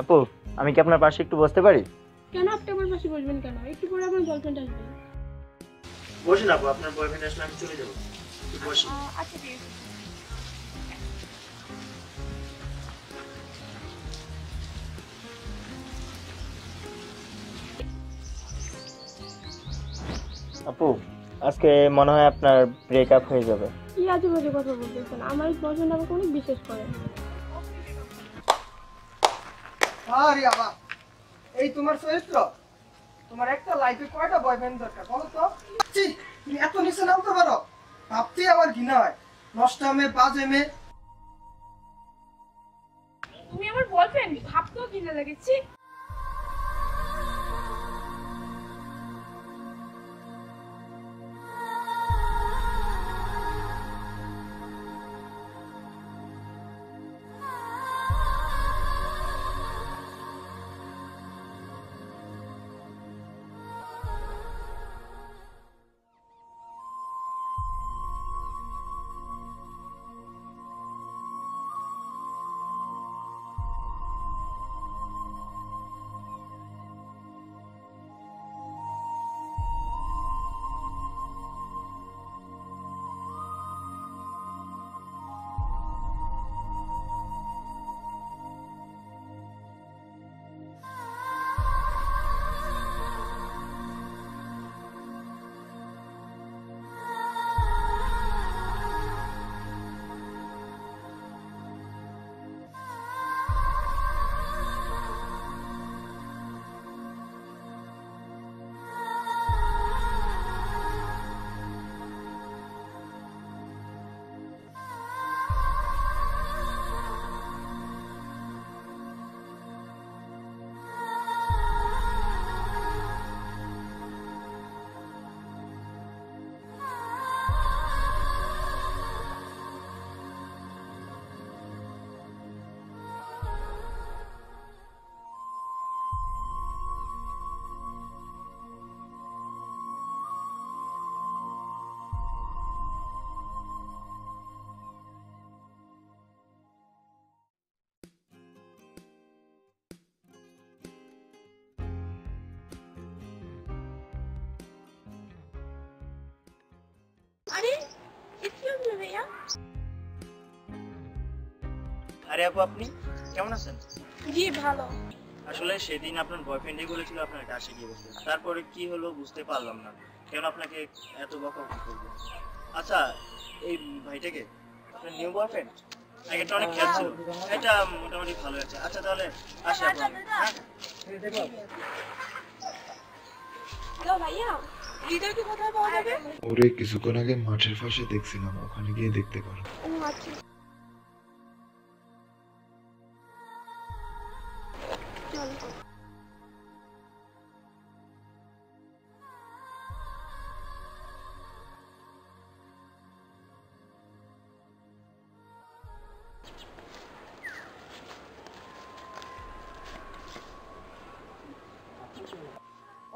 আপু আমি কি আপনার পাশে একটু বসতে পারি? কেন আপনি আমার পাশে বসবেন কেন? একটু পরে আমার গার্লফ্রেন্ড আসবে। বসুন আপু আপনার বয়ফ্রেন্ড আসলে আমি চলে যাব। বসুন। আচ্ছা ঠিক আছে। আপু আজকে মনে হয় আপনার ব্রেকআপ হয়ে যাবে। কি আজে বাজে কথা বলতেছেন? আমার বয়ফ্রেন্ড আমাকে অনেক বিশ্বাস করে। একটা লাইফে কয়টা বয়ফ্রেন্ড দরকার বলো তো? তুমি এত নিচে নামতে পারো। ভাবতেই আমার ঘৃণা হয়। নষ্ট মেয়ে, বাজে মেয়ে। তুমি আমার বয়ফ্রেন্ড ভাবতেও ঘৃণা লেগেছি আরে আপু আপনি কেমন আছেন? জি ভালো। আসলে সেদিন আপনার বয়ফ্রেন্ডই বলেছিল আপনার কাছে গিয়ে বসতে। তারপরে কি হলো বুঝতে পারলাম না। কেন আপনাকে এত বকা করব আচ্ছা এই ভাইটাকে? আপনার নিউ বয়ফ্রেন্ড আগেটা অনেক খেয়াল ছিল। এটা মোটামুটি ভালো আছে। আচ্ছা তাহলে আসি আপু হ্যাঁ। হ্যালো ভাইয়া হৃদয়কে কোথায় পাওয়া যাবে? ওরে কিছুক্ষণ আগে মাঠের পাশে দেখছিলাম। ওখানে গিয়ে দেখতে পারো। ও আচ্ছা। চলো।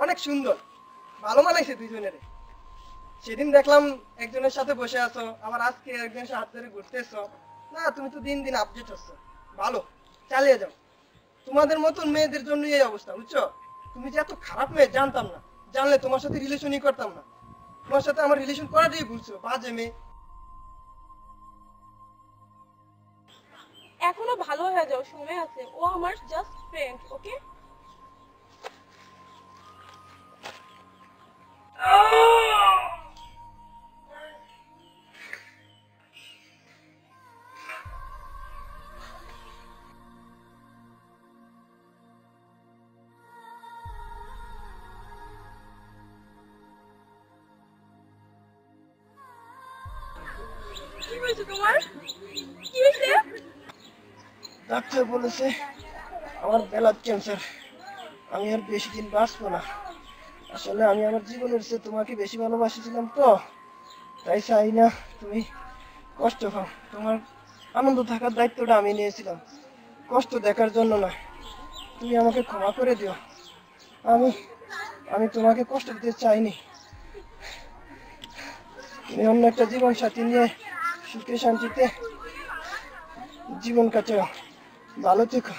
অনেক সুন্দর। ভালো মানাইছে দুইজনের। সেদিন দেখলাম একজনের সাথে বসে আছো, আবার আজকে একজনের সাথে হাত ধরে ঘুরতেছো না, তুমি তো দিন দিন আপডেট হচ্ছ। ভালো, চালিয়ে যাও। তোমাদের মতন মেয়েদের জন্য এই অবস্থা, বুঝছ? তুমি যে এত খারাপ মেয়ে, জানতাম না। জানলে তোমার সাথে রিলেশনই করতাম না। তোমার সাথে আমার রিলেশন করাটাই ভুলছো বাজে মেয়ে। এখনও ভালো হয়ে যাও, সময় আছে। ও আমার জাস্ট ফ্রেন্ড ওকে ডাক্তার বলেছে আমার ব্লাড ক্যান্সার। আমি আর বেশি দিন বাঁচবো না। আসলে আমি আমার জীবনের চেয়ে তোমাকে বেশি ভালোবাসেছিলাম তো। তাই চাই না তুমি কষ্ট পাও। তোমার আনন্দ থাকার দায়িত্বটা আমি নিয়েছিলাম। কষ্ট দেখার জন্য না। তুমি আমাকে ক্ষমা করে দিও। আমি আমি তোমাকে কষ্ট দিতে চাইনি। তুমি অন্য একটা জীবন সাথী নিয়ে সুখে শান্তিতে জীবন কাটে ভালো থেকো।